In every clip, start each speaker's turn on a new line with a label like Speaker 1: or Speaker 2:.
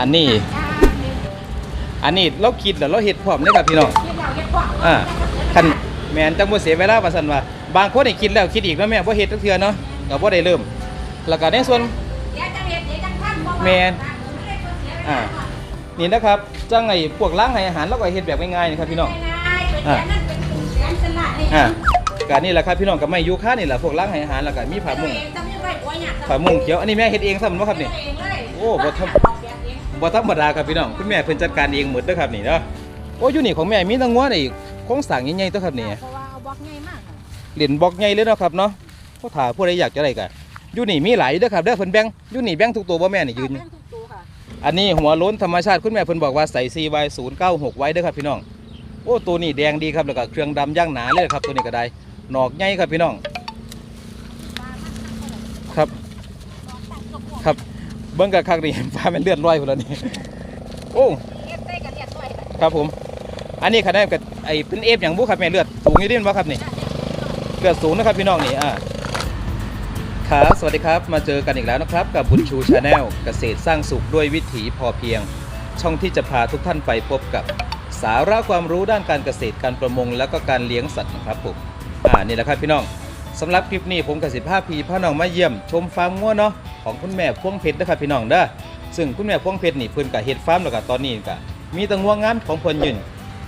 Speaker 1: อันนี้ อันนี้เราคิดแล้วเราเฮ็ดพร้อมเลยครับพี่น้องอ่าคันแมนจังบ่เสียเวลาว่าซั่นว่าบางคนนี่คิดแล้วคิดอีกเนาะแม่บ่เฮ็ดจักเทื่อเนาะก็บ่ได้เริ่ม แล้วก็ในส่วนแมนอ่านี่นะครับจังไอ้พวกล้างให้อาหารเราก็เฮ็ดแบบง่ายๆนี่ครับพี่น้องอ่าอ่าก็นี่แหละครับพี่น้องก็ไม่ยูคานี่แหละพวกล้างให้อาหารแล้วก็มีผ้ามุ้งผ้ามุ้งเขียวอันนี้แม่เฮ็ดเองซ้ำบ่ครับนี่โอ้บ่ท บ่ธรรมดาครับพี่น้องคุณแม่เพิ่นจัดการเองหมดเด้อครับนี่เนาะโอ้อยู่นี่ของแม่มีตั้งงัวนี่โครงสร้างใหญ่ๆตัวครับนี่
Speaker 2: เพราะว่าเอาบล็อกง่ายมากค่ะ
Speaker 1: เหรียญบล็อกใหญ่เลยเนาะครับเนาะผู้ถ่าผู้ใดอยากจะได้กันอยู่นี่มีหลายเด้อครับเด้อเพิ่นแบ่งอยู่นี่แบ่งทุกตัวบ่แม่นี่ยืน
Speaker 2: แป้งทุกตัวค่ะ
Speaker 1: อันนี้หัวโล้นธรรมชาติคุณแม่เพิ่นบอกว่าใส่ CY 096 ไว้เด้อครับพี่น้อง โอ้ตัวนี้แดงดีครับแล้วก็เครื่องดำย่างหนาเลยครับตัวนี้ก็ได้หนอกใหญ่ครับพี่น้องครับครับ เบิ่งกะคักนี่ฟ้ามันเลือดลอยพุ่นแล้วนี่โอ้
Speaker 2: เอฟเต้กับเลียดด้วยค่ะ
Speaker 1: ครับผม อันนี้คะแนนกับไอ้เป็นเอฟอย่างบุครับแม่เลือดสูงอยู่ดินวะครับนี่เลือดสูงนะครับพี่น้องนี่อ่าครับสวัสดีครับมาเจอกันอีกแล้วนะครับ กับบุญชูชาแนลเกษตรสร้างสุขด้วยวิถีพอเพียง ช่องที่จะพาทุกท่านไปพบกับสาระความรู้ด้านการเกษตรการประมง แล้วก็การเลี้ยงสัตว์นะครับผมอ่านี่แหละครับพี่น้อง สำหรับคลิปนี้ผมกับสิบห้าพีพ่อน้องมาเยี่ยม ชมฟาร์มงัวเนาะของคุณแม่พวงเพชรนะครับพี่น้องเด้อซึ่งคุณแม่พวงเพชรนี่เพิ่นกับเฮ็ดฟาร์มแล้วก็ตอนนี้ก็มีตังัวงามของเพิ่นยืน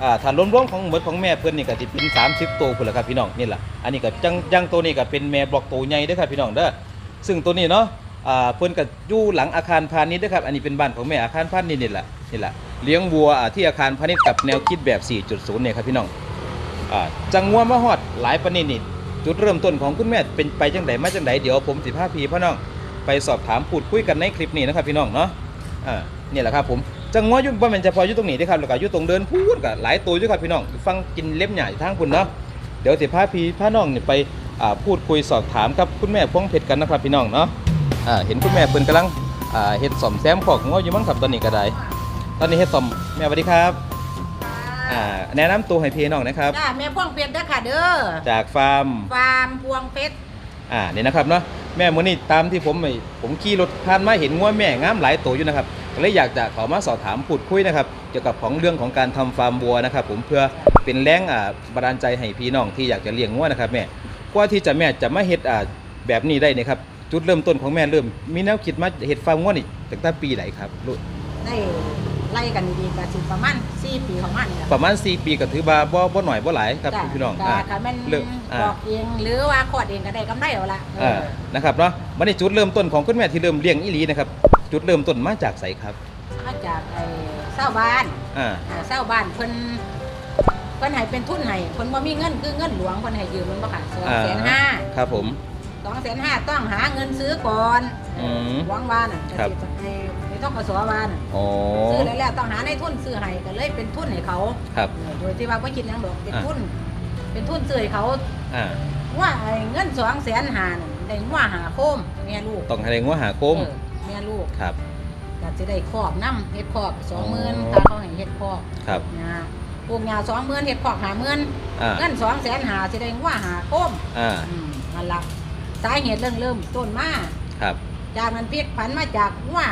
Speaker 1: อ่าถ้ารวมๆของหมดของแม่เพิ่นนี่ก็สิเป็น30ตัวพุ่นละครับพี่น้องนี่แหละอันนี้ก็จังจังตัวนี้ก็เป็นแม่บล็อกตัวใหญ่เด้อครับพี่น้องเด้อซึ่งตัวนี้เนาะอ่าเพิ่นก็อยู่หลังอาคารพาณิชย์เด้อครับอันนี้เป็นบ้านของแม่อาคารพาณิชย์นี่แหละนี่แหละเลี้ยงวัวอ่าที่อาคารพาณิชย์กับแนวคิดแบบ 4.0เนี่ยครับพี่น้องอ่าจังงัวมาฮอดหลายปานนิดนี่ จุดเริ่มต้นของคุณแม่เป็นไปจังไดมาจังไดเดี๋ยวผมสิพาพี่พ่อน้องไปสอบถามพูดคุยกันในคลิปนี้นะครับพี่น้องเนาะอ่านี่แหละครับผมจังงัวอยู่บ่แม่นเฉพอยู่ตรงนี้เด้ครับแล้วก็อยู่ตรงเดินพูดก็หลายตัวยู่ครับพี่น้องฟังกินเล็บใหญ่ทางคุณเนาะเดี๋ยวสิพาพี่พ่อน้องเนี่ไปอ่าพูดคุยสอบถามกับคุณแม่พวงเพชรกันนะครับพี่น้องเนาะอ่าเห็นคุณแม่เพิ่นกำลังอ่าเฮ็ดซ่อมแซมของงัวอยู่มั้งครับตอนนี้ก็ได้ ตอนนี้เฮ็ดซ่อมแม่สวัสดีครับ อ่าแนะนำตัวให้พี่น้องนะครับ
Speaker 2: จ้าแม่พ่วงเพชรเด้อค่ะเด้อ
Speaker 1: จากฟาร์ม
Speaker 2: ฟาร์มพวงเพชร
Speaker 1: อ่านี่นะครับเนาะแม่มื้อนี้ตามที่ผมไปผมขี่รถผ่านมาเห็นงัวแม่งามหลายตัวอยู่นะครับก็เลยอยากจะขอมาสอบถามพูดคุยนะครับเกี่ยวกับของเรื่องของการทำฟาร์มวัวนะครับผมเพื่อเป็นแรงอ่าบันดาลใจให้พี่น้องที่อยากจะเลี้ยงงัวนะครับแม่กว่าที่จะแม่จะมาเฮ็ดอ่าแบบนี้ได้เนี่ยครับจุดเริ่มต้นของแม่เริ่ม มีแนวคิดมาเฮ็ดฟาร์มงัวนี่ตั้งแต่ปีไหนครับลูก
Speaker 2: ได้ ไล่กันดีๆก็สิประมาณ4ปีของมันนี่แหละ
Speaker 1: ประมาณ 4 ปีก็ถือว่าบ่บ่หน่อยบ่หลายครับ
Speaker 2: จ้ะ
Speaker 1: พี่น้อง
Speaker 2: ก็
Speaker 1: อ่า
Speaker 2: ค่ะแม่น
Speaker 1: เริ่มอ่า
Speaker 2: บอกเองหรือว่าขอดเองก็ได้กำไรเอาละเอ
Speaker 1: อ่า
Speaker 2: อ
Speaker 1: นะครับเนาะวันนี้จุดเริ่มต้นของคุณแม่ที่เริ่มเลี้ยงอีหลีนะครับจุดเริ่มต้นมาจากไสครับ
Speaker 2: มาจากไอ้เศร้าบ้าน
Speaker 1: อ่า
Speaker 2: เออเศร้าบ้านเพิ่นเพิ่นให้เป็นทุนให้เพิ่นบ่มีเงินคือเงินหลวงเพิ่นให้ยืมมันบ่ค่ะ2 5 0 0 0
Speaker 1: ครับผม
Speaker 2: 2 5 0 0 0ต้องหาเงินซื้อก่อน
Speaker 1: อืม
Speaker 2: หวังว่าน่ะ
Speaker 1: ครับ
Speaker 2: จะให้ให้ต้องกสว่าน่ะ
Speaker 1: อ๋อ
Speaker 2: ซื้อแล้วแล้วต้องหาในทุนซื้อให้ก็เลยเป็นทุนให้เขา
Speaker 1: ครับ
Speaker 2: เออโดยที่ว่าบ่คิดหยังดอกเป็น
Speaker 1: อ่า
Speaker 2: ทุน เป็นทุนซื้อให้เขา
Speaker 1: อ่า
Speaker 2: ว่าไอ้เงิน2แสนหาน่ะได้ว่าหาโคมแม่ลูก
Speaker 1: ต้องให้งัวหาโคม
Speaker 2: เออแม่ลูก
Speaker 1: ครับ
Speaker 2: ก็สิได้ครอบนํเฮ็ดครอบ
Speaker 1: อ๋อ
Speaker 2: 20,000ถ้าเขาให้เฮ็ดครอบ
Speaker 1: ครับ
Speaker 2: นะปลูกหญ้า20,000เฮ็ดครอบ50,000
Speaker 1: อ่า
Speaker 2: เงิน2แสนหาสิได้ว่าหาโคม
Speaker 1: อ่า
Speaker 2: อืมนั่นล่ะ สาเหตุเริ่มเริ่มต้นมา
Speaker 1: ครับ
Speaker 2: จากมันพลิกผันมาจากว่า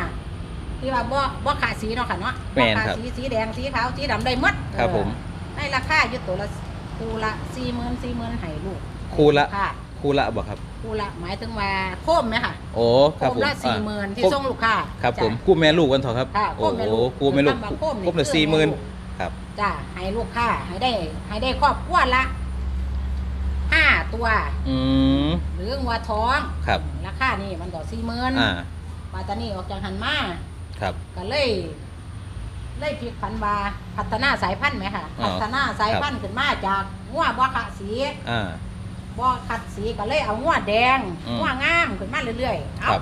Speaker 2: ที่ว่าบ่บ่ขาดสีเนาะค่ะเนาะ
Speaker 1: แม่
Speaker 2: บ่
Speaker 1: น
Speaker 2: ขาด
Speaker 1: ครับ
Speaker 2: สีสีแดงสีขาวสีดำได้หมด
Speaker 1: ครับ
Speaker 2: เออ
Speaker 1: ผม
Speaker 2: ในราคาอยู่ตัวละคู่ละสี่หมื่นสี่หมื่นให้ลูก
Speaker 1: คู่ละ
Speaker 2: ค่ะ
Speaker 1: คู่ละบ่ครับ
Speaker 2: คู่ละหมายถึงว่าโคมไหมค่ะ
Speaker 1: โอ้ครับ
Speaker 2: โค
Speaker 1: ผมม
Speaker 2: ละสี่หมื่นที่
Speaker 1: อ่า
Speaker 2: ส่งลูกค้า
Speaker 1: ครับ
Speaker 2: จ้ะ
Speaker 1: ผมกู้แม่ลูกกันเถอะครับ
Speaker 2: ค่ะ
Speaker 1: โอ้
Speaker 2: คู่แม่ลูก
Speaker 1: กู้แม่ลูก
Speaker 2: คือคำว่าโคมนี่
Speaker 1: กู้ละ
Speaker 2: คือ
Speaker 1: สี่หมื่น
Speaker 2: แม่ลูก
Speaker 1: ครับ
Speaker 2: จ้าให้ลูกค้าให้ได้ให้ได้ครอบครัวละห้า ตัว
Speaker 1: อืม
Speaker 2: หรืองัวท้อง
Speaker 1: ครับ
Speaker 2: ราคานี่มันก็สี่หมื่น
Speaker 1: อ่า
Speaker 2: ปาตานี่ออกจากหันมา
Speaker 1: ครับ
Speaker 2: ก็เลย เลยพลิกผันบาพัฒนาสายพันธุ์ไหมค่ะ
Speaker 1: อ๋อ
Speaker 2: พัฒนาสายพันธุ์ขึ้นมาจากงัวบ่ขะสี
Speaker 1: อ่า
Speaker 2: บ่ขัดสีก็เลยเอางัวแดง
Speaker 1: อืม
Speaker 2: งัวงามขึ้นมาเรื่อยๆ
Speaker 1: ครั
Speaker 2: เอ้า
Speaker 1: บ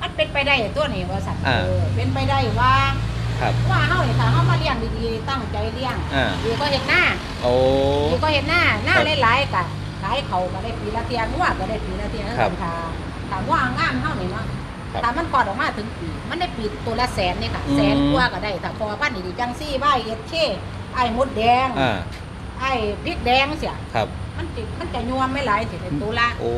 Speaker 2: มันเป็นไปได้ตัวนี้ว่าสัตว์
Speaker 1: อ่า
Speaker 2: เออเป็นไปได้ว่า
Speaker 1: ครับ
Speaker 2: ว่าเฮานี่ถ้าเฮามาเลี้ยงดีๆตั้งใจเลี้ยง
Speaker 1: อ่า
Speaker 2: ดีก็เฮ็ดหน้า
Speaker 1: โอ้
Speaker 2: ดีก็เฮ็ดหน้าหน้า
Speaker 1: ครับ
Speaker 2: หลายๆก็ ขายเขาก็ได้ปีละเที่ยงัวก็ได้ปีละเที่ย
Speaker 1: ครับ
Speaker 2: ค่ะถ้างัวงามเฮานี่เนาะ
Speaker 1: ครับ
Speaker 2: ถ้ามันกอดออกมาถึงปี มันได้ปีตัวละแสนนี่ค่ะ
Speaker 1: อืม
Speaker 2: แสนกว่าก็ได้ถ้าพอปั้นดีๆจังซี่ใบเอ็ดเคไอ้มดแดง
Speaker 1: อ่า
Speaker 2: ไอ้พริกแดงเสีย
Speaker 1: ครับ
Speaker 2: มันจิมันจะยวมไม่หลายสิเป็นตัวละ
Speaker 1: โอ้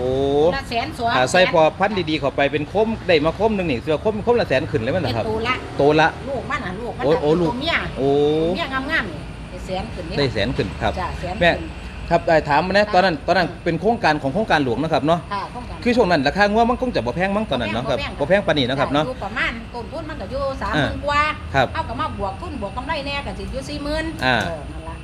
Speaker 2: ตัวละแสนสอง
Speaker 1: ถ้าใส่พอพันธุ์ดีๆเข้าไปเป็นคมได้มาคมหนึงนี่คือว่าคมคมละแสนขึ้นเลยมัน
Speaker 2: เป็น
Speaker 1: นะครับ
Speaker 2: ตัวละ
Speaker 1: โตละ
Speaker 2: ลูกมันอะลูกมัน
Speaker 1: โอ้
Speaker 2: น่ะ
Speaker 1: โอ้ลูก
Speaker 2: ตัวเมีย
Speaker 1: โอ้
Speaker 2: ตัวเมียงามๆนี่ได้แสนขึ้นนี่
Speaker 1: ได้แสนขึ้นครับ
Speaker 2: จ้ะแสน
Speaker 1: แม่
Speaker 2: ขึ้น
Speaker 1: ครับได้ถามมานะตอนนั้นตอนนั้นเป็นโครงการของโครงการหลวงนะครับเนาะ
Speaker 2: ค่ะต้องการ
Speaker 1: คือช่วงนั้นราคางัวมันคงจะบ่แพงมั้งตอนนั้นเนาะครับบ่แพงปานนี้เนาะครับเนาะ
Speaker 2: อยู่ประมาณต้นทุนมันก็อยู่สามห
Speaker 1: อ่า
Speaker 2: มื่นกว่า
Speaker 1: ครับ
Speaker 2: เอากับมาบวกทุนบวกกำไรแน่ก็สิอยู่สี่หมื่น
Speaker 1: อ่า
Speaker 2: เนั่นล่ะ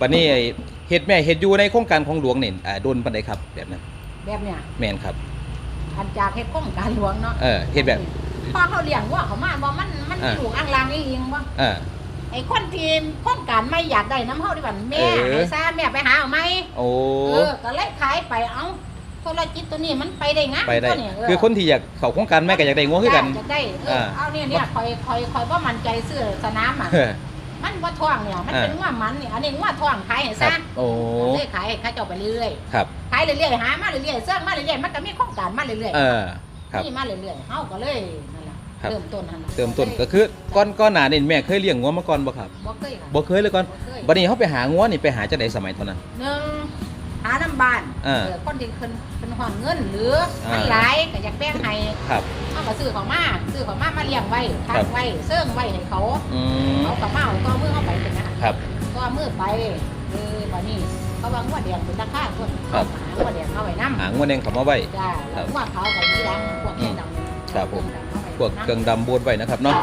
Speaker 1: บัดนี้ไอ้เฮ็ดแม่เฮ็ดอยู่ในโครงการของหลวงนี่อ่าโดนปานใดครับแบบนั้น
Speaker 2: แบบเนี้ย
Speaker 1: แม่นครับ
Speaker 2: อันจากเฮ็ดโครงการหลวงเนาะ
Speaker 1: เออเฮ็ดแบบ
Speaker 2: พอเขาเลี้ยงว่าเขามาบ่มันมัน
Speaker 1: อ่า
Speaker 2: ถูกอังลางอีหลิงบ่
Speaker 1: อ่า
Speaker 2: ไอ้คนที่โครงการไม่อยากได้น้ำเฮาดีกว่าแม่
Speaker 1: เออ
Speaker 2: ให้ซ่าแม่ไปหาเอาไหม
Speaker 1: โอ้
Speaker 2: เออก็เลยขายไปเอ้าธุรกิจตัวนี้มันไปได้งาม
Speaker 1: ไปได้
Speaker 2: ตัวนี้เคื
Speaker 1: อคนที่อยากเข้าโครงการแม่ก็อยากได้งัวคือกัน
Speaker 2: อยากได้เออ
Speaker 1: อ่า
Speaker 2: เอาเนี่ยเนี่ยคอยคอยคอยว่ามันใจซื้อสนามอะ
Speaker 1: เออ
Speaker 2: มันว่าท่องเนี่ย มัน
Speaker 1: อ่า
Speaker 2: เป็นว่ามันเนี่ยอันนี้ว่าท่องขายให้
Speaker 1: ครั
Speaker 2: ซ่า
Speaker 1: บ โอ้
Speaker 2: เลยขายให้เขาเจ้าไปเรื่อย
Speaker 1: ครับ
Speaker 2: ขายเรื่อยๆหามาเรื่อยๆเสื้อมาเรื่อยๆมันก็มีโครงการมาเรื่อย
Speaker 1: เออ ครับ
Speaker 2: นี่มาเรื่อยๆเฮาก็เลยนั่นแหละ
Speaker 1: ครับ
Speaker 2: เริ่มต้นนั่นล่ะ
Speaker 1: เติมต้นก็คือก้อนก้อนหนานี่แม่เคยเลี้ยงงัวมาก่อนบ่ครับ
Speaker 2: บ่เคยค่ะ
Speaker 1: บ่เคยเลยก่อน
Speaker 2: บ่เคย
Speaker 1: บัดนี้เฮาไปหางัวนี่ไปหาจังได๋สมัยเท่านั้น
Speaker 2: หนึ่งหาน้ำบ้าน
Speaker 1: อ่า
Speaker 2: เออคนที่เพิ่นเพิ่นห่อนเงินหรืออามันหลายก็อยากแบ่งให้
Speaker 1: ครับ
Speaker 2: เขาก็ซื้อของมาซื้อของมามาเลี้ยงไว้
Speaker 1: ครั
Speaker 2: ทั
Speaker 1: บ
Speaker 2: กไว้เสื่องไว้ให้เขา
Speaker 1: อืม
Speaker 2: เขากับมาเอาก็มือเข้าไปเป็นนะคะ
Speaker 1: ครับ
Speaker 2: ก็มือไปเออวันนี้เขาวางว่าแดงเป็นราคาคน
Speaker 1: ครับ
Speaker 2: หาว่าแดงเข้าไว้น้ำ
Speaker 1: หางัวแดงเข้ามาไว้
Speaker 2: จ้าแล้วว่าเขากับยีดำพวกแค่ดำ
Speaker 1: ครับผม
Speaker 2: เข้าไป
Speaker 1: พวกเครื่อง
Speaker 2: น้ำ
Speaker 1: ดำโบดไว้นะครับเนาะ
Speaker 2: จ้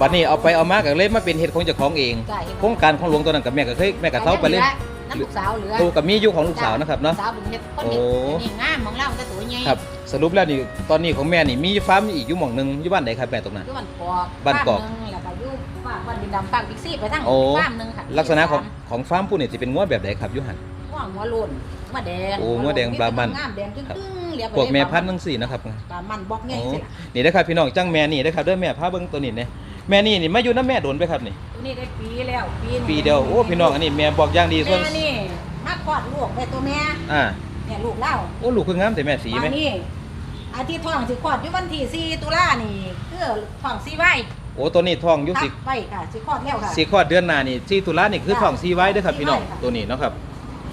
Speaker 1: บัดนี้เอาไปเอามาก็เลยมาเป็นเฮ็ดของเจ้าของเอง
Speaker 2: จ้าเห็น
Speaker 1: โครงการของหลวงตัวนั้นกับแม่ก็เคยแม่ก็เซาไปเลย
Speaker 2: น้ำลูกสาวเหลือ
Speaker 1: ตัวกับมีอยู่ของลูกสาวนะครับเนาะ
Speaker 2: สาวเป็นเฮ็ดคน
Speaker 1: โอ้
Speaker 2: เฮ็ดนี่งามของเราแต่ตัวใหญ่
Speaker 1: ครับสรุปแล้วนี่ตอนนี้ของแม่นี่มีฟาร์มอีกอยู่หม่องหนึงอยู่บ้านไหนครับแม่ตรงนั้น
Speaker 2: อยู่บ้านกอก
Speaker 1: บ้านกอก
Speaker 2: ฟร์มหนึงแล้วก็อยู่บ้านบ้านดินดำฟางบิ๊กซี่ไปทั้ง
Speaker 1: โอ้
Speaker 2: ฟาร์มหนึงค่ะ
Speaker 1: ลักษณะของของฟาร์มผู้นี่สิเป็นงัวแบบใดครับอยู่หั่น
Speaker 2: ว่างหัวโลนหัวแดง
Speaker 1: โอ้หัวแดงบามัน
Speaker 2: งามแดงจึ้ง
Speaker 1: ครับ
Speaker 2: ตึ้ง เรียบไป
Speaker 1: พวกแม่พันธุ์
Speaker 2: นึ
Speaker 1: ทั้งสี่นะครับ
Speaker 2: ปลามันบอกไง
Speaker 1: โอ้
Speaker 2: สิล่ะ
Speaker 1: นี่นะครับพี่น้องจังแม่นี่นะครับเด้อแม่พาเบิ่งตัวนี้เนี่ยแม่นี่นี่มาอยู่น้ำแม่โดนไปครับนี่
Speaker 2: ตัวนี้ได้ปีแล้วปีหนึ่ง
Speaker 1: ปีเดียวโอ้พี่น้องอันนี้แม่บอกอย่างดีส่วน
Speaker 2: แม่นี่มาคลอดลูกได้ตัวแม่
Speaker 1: อ่า
Speaker 2: เนี่ยลูกเล่า
Speaker 1: โอ้ลูกคืองามแต่แม่สีไหม
Speaker 2: อันนี้อาทิตย์ท้องสิคลอดอยู่วันที่4ตุลานี่คือท้องสีไว้
Speaker 1: โอ้ตัวนี้ท้องอยุสิ
Speaker 2: ทับไว้ค่ะสิคลอดแล้วค่ะ
Speaker 1: สีคลอดเดือนหน้านี่ที่ตุลานี่คือท้องสีไว้เด้อครับพี่น้อง
Speaker 2: สีไว้ค่ะ
Speaker 1: ตัวนี้เนาะครับ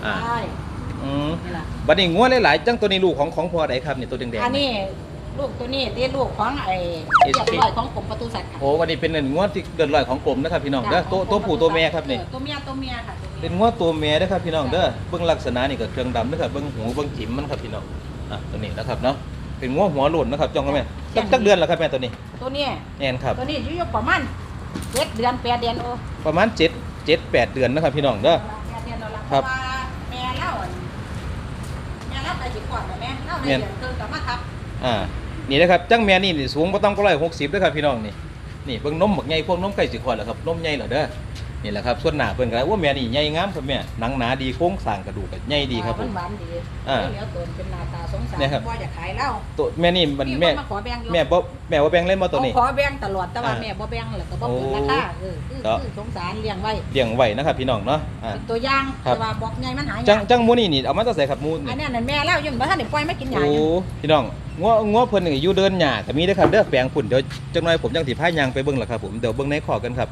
Speaker 1: อ่า
Speaker 2: ใช่
Speaker 1: อืม
Speaker 2: นี่ล่ะ
Speaker 1: บัดนี้งัวหลายๆจังตัวนี้ลูกของของพ่อใดครับนี่ตัวแดงๆ
Speaker 2: อันนี้ลูกตัวนี้ที่ลูกของไอ้
Speaker 1: เอ
Speaker 2: เรีย
Speaker 1: ส
Speaker 2: บ
Speaker 1: พี
Speaker 2: ร้อยของกรมประตูสัตว์ค่ะ
Speaker 1: โอ้วันนี้เป็นงัวที่เกิดลอยของกลมนะครับพี่น้องเด้อตัวตัวผู้ตัวแม่ครับนี่
Speaker 2: เออตัวเมียตัวเมียค่ะตัวเมีย
Speaker 1: เป็นงัวตัวแม่เด้อครับพี่น้องเด้อเบิ่งลักษณะนี่ก็เครื่องดำเด้อครับเบิ่งหูเบิ่งจิ๋มมันครับพี่น้องอะตัวนี้นะครับเนาะเป็นงัวหัวโหล่นนะครับจ้องกันแม่จักจักเดือนแล้วครับแม่ตัวนี้
Speaker 2: ตัวเนี้ย
Speaker 1: แน่นครับ
Speaker 2: ตัวนี้อยู่ประมาณเจ็ดเดือนแปดเดือนโอ้
Speaker 1: ประมาณ7 7 8 เดือนนะครับพี่น้องเด้อ
Speaker 2: แปดเดือนเราละ
Speaker 1: ครับ
Speaker 2: เพาะว่าแม่เล่าอะ แม่เล่าไปสิก่อนแม่เล่าใน
Speaker 1: แม่น
Speaker 2: เดือนเพิ่งกลับมาทับ
Speaker 1: อ่า นี่นะครับจังแม่นี่นี่สูงบ่ต้องก็160เด้อครับพี่น้องนี่ นี่เบิ่งนมบักใหญ่พวกนมไก่สิคลอดแล้วครับนมใหญ่เหรอเด้อ นี่แหละครับส่วนหน้าเพิ่นก็ว่าแม่นี่ใหญ่งามครับแม่หนังหนาดีโครงสร้างกระดูกก็ใหญ่ดีครับผ
Speaker 2: มั
Speaker 1: ม
Speaker 2: นหวานดี
Speaker 1: อ่า
Speaker 2: เหลือตัวเป็นหน้าตาสงสาร
Speaker 1: เนี่ยครับ
Speaker 2: พ่ออยากขายเหล้า
Speaker 1: ตัวแม่นี่มันแม่
Speaker 2: คนมาขอแบ่งอยู่
Speaker 1: แม่บ่แม่ว่าแบ่งเล่นบ่ตัวนี้
Speaker 2: เขาขอแบ่งตลอดแต่ว่า
Speaker 1: อ่า
Speaker 2: แม่บ่แบ่งแล้วก็บ่เปิด
Speaker 1: โอ้
Speaker 2: ราคาเออคือ
Speaker 1: เนาะ
Speaker 2: คือสงสารเลี้ยงไว้
Speaker 1: เลี้ยงไว้นะครับพี่น้องเนาะอ่า
Speaker 2: เป็นตัวอย่าง
Speaker 1: ครับ
Speaker 2: แต่ว่าบอกไงมันหายาก
Speaker 1: จังจังหมูนี่นี่เอามาตั้งใส่ครับหมู
Speaker 2: อั
Speaker 1: นี่
Speaker 2: นนี้นั่นแม่เล่าอยู่บ่ทันได้ปล่อยมากินหญ้า
Speaker 1: โอ้
Speaker 2: อยู่
Speaker 1: พี่น้องงัวงัวเพิ่นนี่อยู่เดินหญ้าก็มีเด้อครับเด้อแปลงฝุ่นเดี๋ยวจังหน่อยผมจังสิพายางไปเบิ่งล่ะครับผมเดี๋ยวเบิ่งในขอกันครับ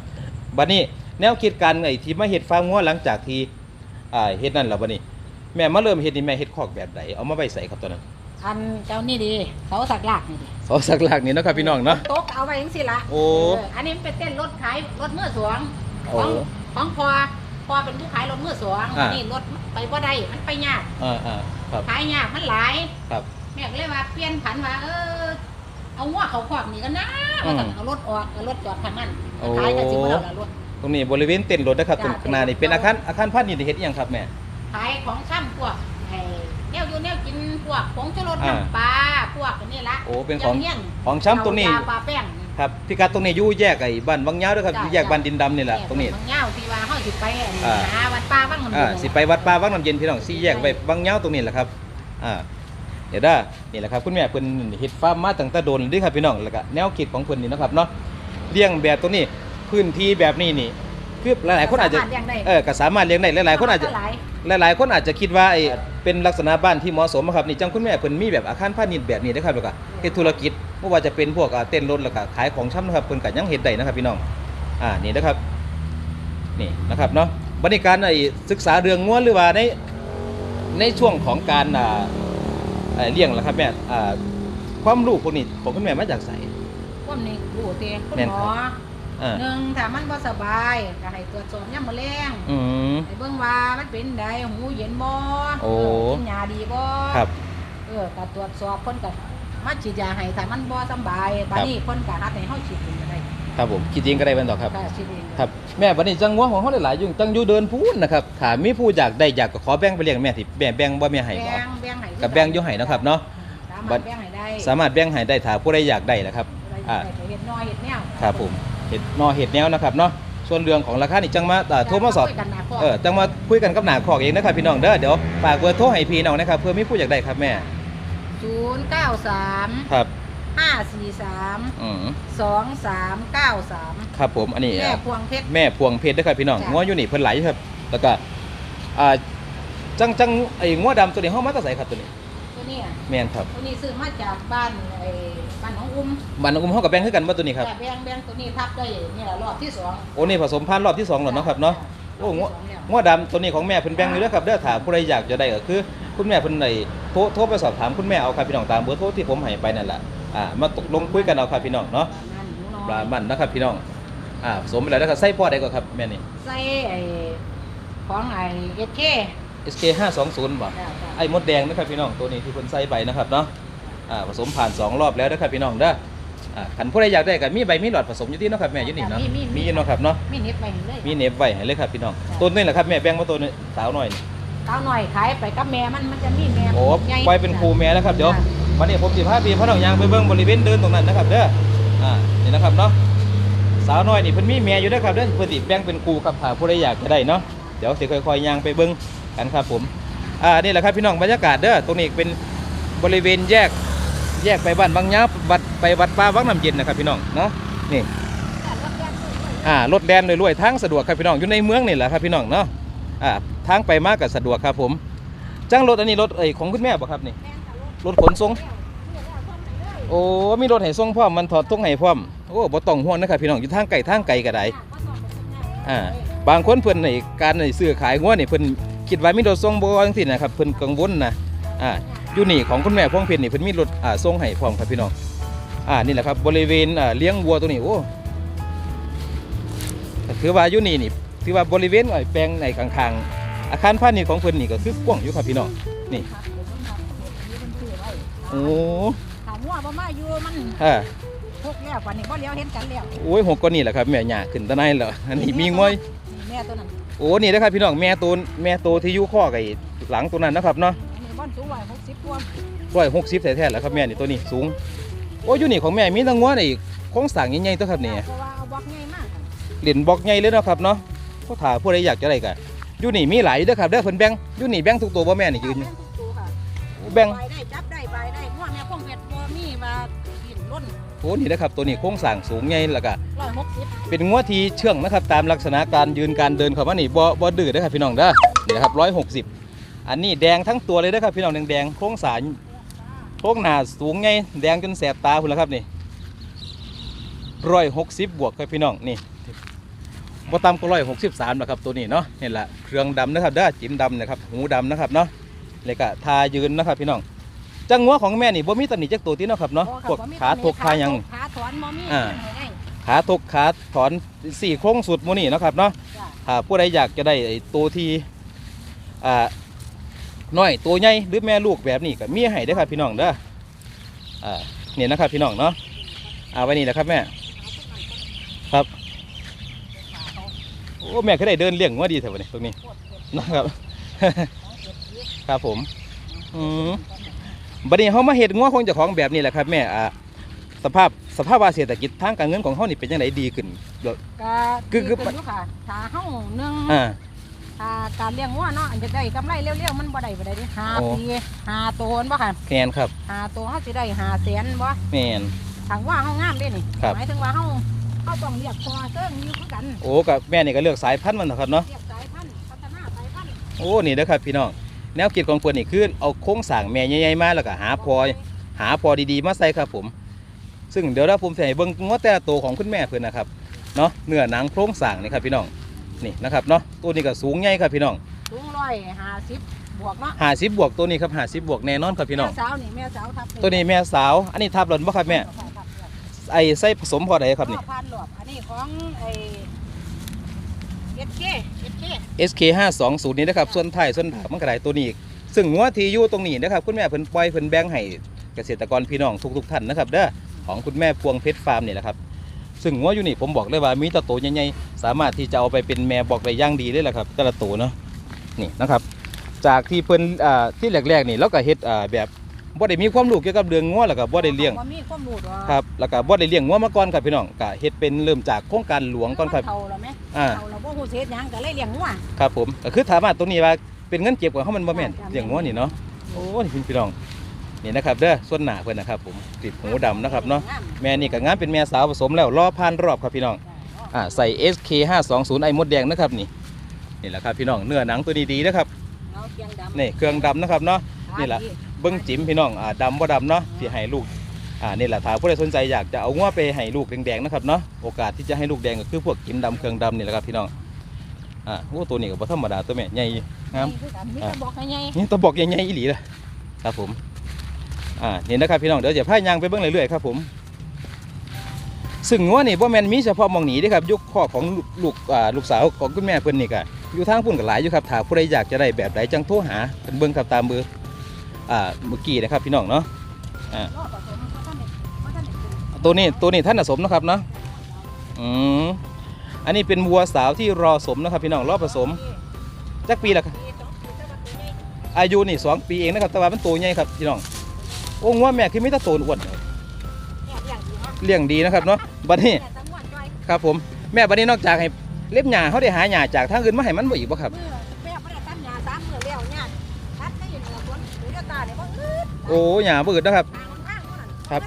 Speaker 1: บัดนี้ แนวคิดการไอ้ที่มาเฮ็ดฟาร์มงัวหลังจากที่อ่าเฮ็ดนั่นแล้วบัดนี้ แม่มาเริ่มเฮ็ดนี่แม่เฮ็ดคอกแบบใดเอามาไว้ใส่ครับตอนนั้น
Speaker 2: อันเจ้านี่ดีเขาสักลากนี่ดี
Speaker 1: เสาสักหลักนี่เนาะครับพี่น้องเนาะ
Speaker 2: โต๊ะเอาไว้จังซี่ล่ะ
Speaker 1: โอ้
Speaker 2: เอออันนี้มันเป็นเต้นรถขายรถมือสวง
Speaker 1: โอ้
Speaker 2: ของของพอพอเป็นผู้ขายรถมือสวง
Speaker 1: อ่า
Speaker 2: อันนี่รถไปบ่ได้มันไปยาก
Speaker 1: อ่าอ่าครับ
Speaker 2: ขายยากมันหลาย
Speaker 1: ครับ
Speaker 2: แม่ก็เลยว่าเปลี่ยนผันว่าเออเอางัวเขาขอบนี่กันนะ
Speaker 1: อืม
Speaker 2: ว่าซั่นเอารถออกเอารถจอดทางนั้น
Speaker 1: โอ้
Speaker 2: ขายกันสิบ่ได้ละรถ
Speaker 1: ตรงนี้บริเวณเต็นท์รถนะครับตรง
Speaker 2: จ้ะ
Speaker 1: ข้างหน้านี่เป็นอาคารอาคารพาณิชย์เฮ็ดอิหยังครับแม่
Speaker 2: ขายของซ้ำพวกไอ้แนวอยู่แนวกินพวกผงชูรส
Speaker 1: อ่า
Speaker 2: น้ำปลาพวกอันนี้ละ
Speaker 1: โอ้เป็นของ
Speaker 2: ย่างี้ย
Speaker 1: ของช้ำตรงนี้
Speaker 2: ยาปลาแป้ง
Speaker 1: ครับพิกัดตรงนี้อยู่แยกไอ้บ้านวังยาวด้วยครับ
Speaker 2: จ้ะ
Speaker 1: อยู่แยกบ้านดินดำนี่แหละตรงนี้
Speaker 2: บางเงาที่ว่าเฮาสิไปอันนี้
Speaker 1: อ่า
Speaker 2: หาวัดป่าบ้างมัน
Speaker 1: อ่าสิไปวัดป่าวังน้ำเย็นพี่น้องสี่แยกไปวังยาวตรงนี้แหละครับอ่าเดี๋ยวได้อนี่แหละครับคุณแม่เพิ่นเฮ็ดฟาร์มมาตั้งแต่โดนเลยเด้อครับพี่น้องแล้วก็แนวคิดของเพิ่นนี่นะครับเนาะเลี้ยงแบบตรงนี้ พื้นที่แบบนี้นี่ คือหลายๆคนอาจจะ
Speaker 2: สมรถเลี้ยงได้
Speaker 1: เออก็สามารถเลี้ยงได้หลายๆคนอาจจะ
Speaker 2: หลาย
Speaker 1: หลายๆ คนอาจจะคิดว่าไอ้เป็นลักษณะบ้านที่เหมาะสมอะครับนี่จังคุณแม่เพิ่นมีแบบอาคารพาณิชย์แบบนี้นะครับแล้วก็เฮ็ดธุรกิจบ่ว่าจะเป็นพวกอ่าเต้นรถแล้วก็ขายของชำนะครับเพิ่นก็ยังเฮ็ดได้นะครับพี่น้องอ่านี่นะครับนี่นะครับเนาะบริการไอ้ศึกษาเรื่องงัวหรือว่าในในช่วงของการอ่าเอ่อเลี้ยงล่ะครับแม่อ่าความรู้พวกนี้ของคุณแม่มาจากไส
Speaker 2: พวกนี้รู้เตะคุณ
Speaker 1: แม่น
Speaker 2: หม
Speaker 1: ครั
Speaker 2: อบ
Speaker 1: อ่า
Speaker 2: หนึ่งถ้ามันบ่สบายก็ให้ตรวจสอบยามมื้อแลง
Speaker 1: อืม
Speaker 2: ให้เบิ่งว่ามันเป็นไดหูเย็นบ่
Speaker 1: โอ้
Speaker 2: เกินยาดีบ่
Speaker 1: ครับ
Speaker 2: เออก็ตรวจสอบเพิ่นก็มาฉีดยาให้ถ้ามันบ่สำบายบัดนี้เพิ่นก็รับให้เฮาฉีดเองก็ได้
Speaker 1: ครับผมคิดเองก็ได้เป็นต่อครับ
Speaker 2: ก็ฉีดเอง
Speaker 1: ครับแม่วันนี้จังหวะของเขาหลายๆอยู่จังอยู่เดินพูนนะครับถามมีผู้อยากได้อยากก็ขอแบ่งไปเลี้ยงแม่ที่แบ่งแบ่งบ่แม่ให้บ่
Speaker 2: แบ่งแบ่งให้
Speaker 1: กับแบ่งอยู่ให้เนาะครับเนาะ
Speaker 2: สามารถแบ่งให้ได้
Speaker 1: สามารถแบ่งให้ได้ถ้าผู้ใดอยากได้นะครับ อ่า
Speaker 2: อ่าเห็ดน้อยเห็ดแนว
Speaker 1: ครับผม เห็ดนอเห็ดแนวนะครับเนาะส่วนเรื่องของราคานี่จังมาอ่าโทรมาสอบ
Speaker 2: คุยกันนะพ่
Speaker 1: เออจังมาคุยกันกับหนาคอกเองนะครับพี่น้องเด้อเดี๋ยวฝากเบอร์โทรให้พี่น้องนะครับเพื่อมีผู้อยากได้ครับแม่
Speaker 2: ศูนย์เก้าสาม
Speaker 1: ครับ
Speaker 2: ห้าสี่สาม
Speaker 1: อืม
Speaker 2: สองสามเก้าสาม
Speaker 1: ครับผมอันนี้
Speaker 2: แม่
Speaker 1: อ่า
Speaker 2: พวงเพชร
Speaker 1: แม่พวงเพชรด้วยครับพี่น้อง
Speaker 2: จ้ะ
Speaker 1: งัวอยู่นี่เพิ่นไหลายครับ แล้วก็อ่าจังจังไอ้งัวดำตัวนี้เฮามาแตะไสครับตัวนี้
Speaker 2: ตัวนี้อะ
Speaker 1: แม่นครับ
Speaker 2: ตัวนี้ซื้อมาจากบ้านไอ้ บ้านของอุ้ม
Speaker 1: บ้านน้องอุ้มเฮากับแบ่งคือกันบ่ตัวนี้ครับ
Speaker 2: แต่แบงแบงตัวนี้ทับได้นี่แหละรอบที่สอง
Speaker 1: โอ้นี่ผสมพันธุ์รอบที่สองแล้วเนาะครับเนาะ โอ้งัวงัวดำตัวนี้ของแม่เพิ่นแบ่งอยู่แล้วครับเด้อถ้าผู้ใดอยากจะได้ก็คือ คุณแม่เพิ่นได้โทรโทรไปสอบถามคุณแม่เอาครับพี่น้องตามเบอร์โทรที่ผมให้ไปนั่นแหละอ่ามาตกลงคุยกันเอาครับพี่น้องเนาะ
Speaker 2: นั่นหนูน้อย
Speaker 1: ปลามันนะครับพี่น้องอ่าผสมไปแล้วนะครับไส้พ่อได้ก็ครับแม่นี่
Speaker 2: ใส่ไอ้ของไอ้เอสเค
Speaker 1: SK 520บ่
Speaker 2: จ้ะจ้ะ
Speaker 1: ไอ้มดแดงนะครับพี่น้องตัวนี้ที่เพิ่นใส่ไปนะครับเนาะอ่า ผสมผ่านสองรอบแล้วนะครับพี่น้องเด้ออ่าคันผู้ใดอยากได้ก็มีใบมีหลอดผสมอยู่ที่เนาะครับแม่อยู่นี่เนาะมีเนาะครับเนาะ
Speaker 2: มีเน็ตไปเห็นเลย
Speaker 1: มีเน็บไว้ให้เลยครับพี่น้องตัวนี้แหละครับแม่แบ่งมาตัวนี้สาวหน่อยนี่
Speaker 2: เก้าหน่อยขายไปกับแม่มันมันจะมีแม่
Speaker 1: โอ้
Speaker 2: ใหญ่
Speaker 1: ไว้เป็นครูแม่แล้วครับเดี๋ยววันนี้ผมสิพาพี่พ่อน้องยางไปเบิ่งบริเวณเดินตรงนั้นนะครับเด้ออ่านี่นะครับเนาะสาวน้อยนี่เพิ่นมีแม่อยู่เด้อครับเด้อเพิ่นสิแบ่งเป็นครูครับถ้าผู้ใดอยากจะได้เนาะเดี๋ยวสิค่อยๆย่างไปเบิ่งกันครับผมอ่านี่แหละครับพี่น้องบรรยากาศเด้อตรงนี้เป็นบริเวณแยก แยกไปบ้านบางยาวัดไปวัดป่าวังน้ำเย็นนะครับพี่น้องเนาะนี่อ่ารถแดนรวยๆทางสะดวกครับพี่น้องอยู่ในเมืองนี่แหละครับพี่น้องเนาะอ่าทางไปมากก็สะดวกครับผมจ้างรถอันนี้รถเอ้ยของคุณแม่บ่ครับนี่รถขนส่งโอ้มีรถให้ส่งพร้อมมันถอดทุ่งให้พร้อมโอ้บ่ต้องห่วงนะครับพี่น้องอยู่ทางไกลทางไกลก็ได้อ่าบางคนเพิ่นในการในซื้อขายงัวนี่เพิ่นคิดว่ามีรถส่งบ่จังซี่นะครับเพิ่นกังวลนะอ่า อยู่นี่ของคุณแม่พวงเพชรนี่เพิ่นมีรถอ่าส่งให้พร้อมครับพี่น้องอ่านี่แหละครับบริเวณอ่าเลี้ยงวัวตัวนี้โอ้ก็ถือว่าอยู่นี่นี่ถือว่าบริเวณไอ้แปลงในข้างๆอาคารพาณิชย์ของเพิ่นนี่ก็คือกว้างอยู่ครับพี่น้องนี่โอ้
Speaker 2: ถามว่าบ่มาอยู่มัน
Speaker 1: อ่า
Speaker 2: พกแล้วกว่านี้บ่เลี้ยวเห็นกันแล้ว
Speaker 1: โอ้ยหกก็นี่แหละครับแม่หยาขึ้นตะไนเหรออันนี้มีงวย
Speaker 2: นี่แม่ตัวนั้น
Speaker 1: โอ้นี่นะครับพี่น้องแม่ตัวแม่ตัวที่อยู่ข้อกับไอ้หลังตัวนั้นนะครับเนาะ
Speaker 2: อันนี้บ้านสูงร้อยหกสิบตัว
Speaker 1: ร้อยหกสิบแท้ๆแล้วครับแม่นี่ตัวนี้สูง โอ้ยอยู่นี่ของแม่มีแตั้งงวนี่โครงสร้างใหญ่ๆตัวครับนี่
Speaker 2: เพราะว่าเอาบล็อกง่ายมาก
Speaker 1: เหรียญบล็อกใหญ่เลยเนาะครับเนาะก็ถามผู้ใดอยากจะได้กันอยู่นี่มีหลายเด้อครับเด้อเพิ่นแบ่งอยู่นี่แบ่งทุกตัวบ่แม่นี่ยืนอยู่
Speaker 2: แบ่งทุกตัวค่ะ
Speaker 1: แบ่ง
Speaker 2: ใบได้จับได้ใบได้งัวแม่คงเวทบ่มีมากินล้น
Speaker 1: โอ้นี่นะครับตัวนี้โครงสร้างสูงใหญ่แล้วก็
Speaker 2: ร้อยหกสิบ
Speaker 1: เป็นงวที่เชื่องนะครับตามลักษณะการยืนการเดินของมันนี่บ่บ่ดื้อเด้อครับพี่น้องเด้อนี่นะครับร้ อยหกสิบอันนี้แดงทั้งตัวเลยเด้อครับพี่น้องแดงๆโครงสร้างโครงหน้าสูงไงแดงจนแสบตาพุ่นแล้วครับนี่ร้อยหกสิบบวกครับพี่น้องนี่บ่ต่ำก็ร้อยหกสิบสามนะครับตัวนี้เนาะนี่แหละเครื่องดำนะครับเด้อจิ้มดำนะครับหูดำนะครับเนาะเลยก็ทายืนนะครับพี่น้องจังงัวของแม่นี่บ่มีตำหนิจักตัวที่เนาะครับเนาะพวกขาทกขาหยัง
Speaker 2: ขาถอนบ่มี
Speaker 1: อ่า
Speaker 2: ง่าย
Speaker 1: ขาทกขาถอนสี่โครงสุดหมูนี่เนาะครับเนาะ
Speaker 2: ๆจ้ะ
Speaker 1: ถ้าผู้ใดอยากจะได้ไอ้ตัวที่อ่า น้อยตัวใหญ่หรือแม่ลูกแบบนี้ก็มีให้ได้อครับพี่น้องเด้ออ่าเนี่ยนะครับพี่น้องเนาะอ่าไว้นี่แหละครับแม่ครับโอ้แม่ก็ได้เดินเลี้ยงว่าดีแถวนี้ตรงนี้
Speaker 2: โคตรเผ็ด
Speaker 1: นะครับ
Speaker 2: ของเผ็ดอีก
Speaker 1: ครับผมอืมบัดนี้เขามาเห็ดงัวของเจ้าของแบบนี้แหละครับแม่อ่าสภาพสภาพว่าเศรษฐกิจทางการเงินของเขานี่เป็นยังไงดีขึ้นเดี๋ยว
Speaker 2: ก็
Speaker 1: คือคือ
Speaker 2: ดีขึ้นอยู่ค่ะถ้าเฮาหนึ่ง
Speaker 1: อ่า
Speaker 2: ถ้าการเลี้ยงวัวเนาะอันจะได้กำไรเร็วๆมันบ่ได้บ่ได้เดิหา
Speaker 1: โอ้
Speaker 2: ปีหาโตนบ่ค่ะ
Speaker 1: แมนครับ
Speaker 2: หาโตเฮาสิได้หาแสนบ่
Speaker 1: แมน
Speaker 2: ทางว่าเฮางามเด้นี่
Speaker 1: ครับ
Speaker 2: หมายถึงว่าเฮาเฮาต้องเรียกพอเซิงอยู่คือกัน
Speaker 1: โอ้กับแม่นี่ก็เลือกสายพันธุ์มันนะครับเนาะ
Speaker 2: เรียกสายพันธุ์พัฒนาสายพันธุ์
Speaker 1: โอ้นี่นะครับพี่น้องแนวคิดของเพิ่นนี่คือเอาโครงสร้างแม่ใหญ่ๆมาแล้วก็หาพอหาพอดีๆมาใส่ครับผม ซึ่งเดี๋ยวเราผมจะให้เบิ่งงวแต่ละตัวของคุณแม่เพิ่นนะครับเนาะเนื้อหนังโครงสร้างนี่ครับพี่น้อง นี่นะครับเนาะตัวนี้ก็สูงใหญ่ครับพี่น้อง
Speaker 2: สูงร้อยห้าสิบบวกเนาะ
Speaker 1: หาสิบบวกตัวนี้ครับหาสิบบวกแน่นอนครับพี่น้อง
Speaker 2: แม่สาวนี่แม่สาวทับ
Speaker 1: ตัวนี้แม่สาว อันนี้ทับหล่นบ่ครับแม่ไอ้ไส้ผสมพอใดครับนี่
Speaker 2: พ่อพันหลวบอันนี้ของไอ้เอสเคเอสเค
Speaker 1: SK 520นี้นะครับส่วนท้ายส่วนถางมันก็ได้ตัวนี้อีกซึ่งงัวที่อยู่ตรงนี้นะครับคุณแม่เพิ่นปล่อยเพิ่นแบ่งให้เกษตรกรพี่น้องทุกๆท่านนะครับเด้อของคุณแม่พวงเพชรฟาร์มนี่แหละครับ ซึ่งงัวอยู่นี่ผมบอกเลยว่ามีแตะโตวใหญ่ๆสามารถที่จะเอาไปเป็นแม่บอกได้อย่างดีเลยแหละครับแต่ละตัวเนาะนี่นะครับ จากที่เพิ่นอ่าที่แรกๆนี่เราก็เฮ็ดอ่าแบบบ่ได้มีความรู้เกี่ยวกับเรื่องงัวแล้วก็บ่ได้เลี้ยง
Speaker 2: บ่มีความรู้ดอก
Speaker 1: ครับแล้วก็บ่ได้เลี้ยงงัวมาก่อนครับพี่น้องก็เฮ็ดเป็นเริ่มจากโครงการหลวงก่อนครับ
Speaker 2: เฒ่าแล้วแม่
Speaker 1: อ่า
Speaker 2: เฒ่าแล้วบ่ฮู้สิเฮ็ดหยังก็เลยเลี้ยงงัว
Speaker 1: ครับผมก็คือถามว่าตรงนี้ว่าเป็นเงินเก็บของเขามันบ่แม่น
Speaker 2: จ้ะ
Speaker 1: เลี้ยงงัวนี่เนาะโอ้นี่พี่น้อง นี่นะครับเด้อส่วนหน้าเพิ่นนะครับผมติดหูดำนะครับเนาะแม่นี่ก็งามเป็นแม่สาวผสมแล้วรอผ่านรอบครับพี่น้องอ่าใส่ SK 520ไอมดแดงนะครับนี่นี่แหละครับพี่น้องเนื้อหนังตัวนี้ดีนะครับ
Speaker 2: เอาเกียงดำ
Speaker 1: นี่เครื่องดำนะครับเนาะนี่แหละ
Speaker 2: ดี
Speaker 1: เบิ้งจิ๋มพี่น้องอ่าดำบ่ดำเนาะที่ให้ลูกอ่านี่แหละถ้าผู้ใดสนใจอยากจะเอางัวไปให้ลูกแดงๆนะครับเนาะโอกาสที่จะให้ลูกแดงก็คือพวกจิ๋มดำเครื่องดำนี่แหละครับพี่น้องอ่าโอ้ตัวนี้ก็บ่ธรรมดาตัวแม่ใหญ่งาม
Speaker 2: นี่คือกันมีแต่บอกให้ใหญ่
Speaker 1: นี่ตะบอกใหญ่ๆอีหลีเลยครับผม อ่านี่นะครับพี่น้องเดี๋ยวจะพายยางไปเบิ่งเรื่อยๆครับผมซึ่งงัวนี่บ่แมนมีเฉพาะมองหนีด้อครับยุคข้อของลูกลูกสาวของคุณแม่เพิ่นนี่ก็อยู่ทางพุ่นก็หลายอยู่ครับถ้าผู้ใดอยากจะได้แบบใดจังโทรหาเพิ่นเบิ่งครับตามเบอร์อ่าเมื่อกี้นะครับพี่น้องเนาะ
Speaker 2: อ่า
Speaker 1: ตัวนี้ตัวนี้ท่านน่ะสมนะครับเนาะอืมอันนี้เป็นวัวสาวที่รอสมนะครับพี่น้องรอผสมจักปีละครับ
Speaker 2: อาตัวใหญ่
Speaker 1: อายุนี่สองปีเองนะครับแต่ว่ามันโตใหญ่ครับพี่น้อง โอ้งัวแม่คือมีแต่โตอ้วน
Speaker 2: เนี่ยอย่างดีเนาะ
Speaker 1: เลี้ยงดีนะครับเนาะบัดนี้
Speaker 2: แม่ตะม่วนจ้อย
Speaker 1: ครับผมแม่บัดนี้นอกจากให้เล็บหญ้าเขาได้หาหญ้าจากทางอื่นมาให้มันบ่อีกบ่ครับ
Speaker 2: มือแม่บ่ได้ตัดหญ้าสามมื้อแล้วเนี่ยตัดได้อยู่ในสวนหรือตาเนี่ยบ่อึด
Speaker 1: โอ้หญ้าบ่อึดนะครับ
Speaker 2: ทางมันข้างเท่านั้น
Speaker 1: ครับ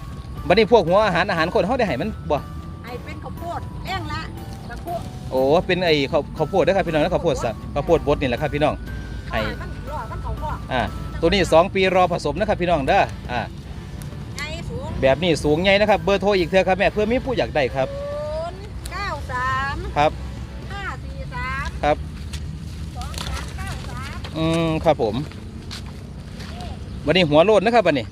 Speaker 1: บัดนี้พวกหัวอาหารอาหารคนเขาได้ให้มันบ่
Speaker 2: ไอ้เป็นข้าวโพดแรงละตะคุ
Speaker 1: โอ้เป็นไอ้ข้าวข้าวโพดเด้อครับพี่น้องนะข้าวโพดสัตว์ข้าวโพดบดนี่แหละครับพี่น้องไอ้
Speaker 2: มันรอมันเขาพ่อ
Speaker 1: อ่า ตัวนี้สองปีรอผสมนะครับพี่น้องเด้ออ่า
Speaker 2: ไงสูง
Speaker 1: แบบนี้สูงใหญ่นะครับเบอร์โทรอีกเถอะครับแม่เพื่อมีผู้อยากได้ครับ
Speaker 2: ศูนย์เก้าสาม
Speaker 1: ครับ
Speaker 2: ห้าสี่สาม
Speaker 1: ครับ
Speaker 2: สองสามเก้าสาม
Speaker 1: อืมครับผมวันนี้หัวโลดนะครับวันนี้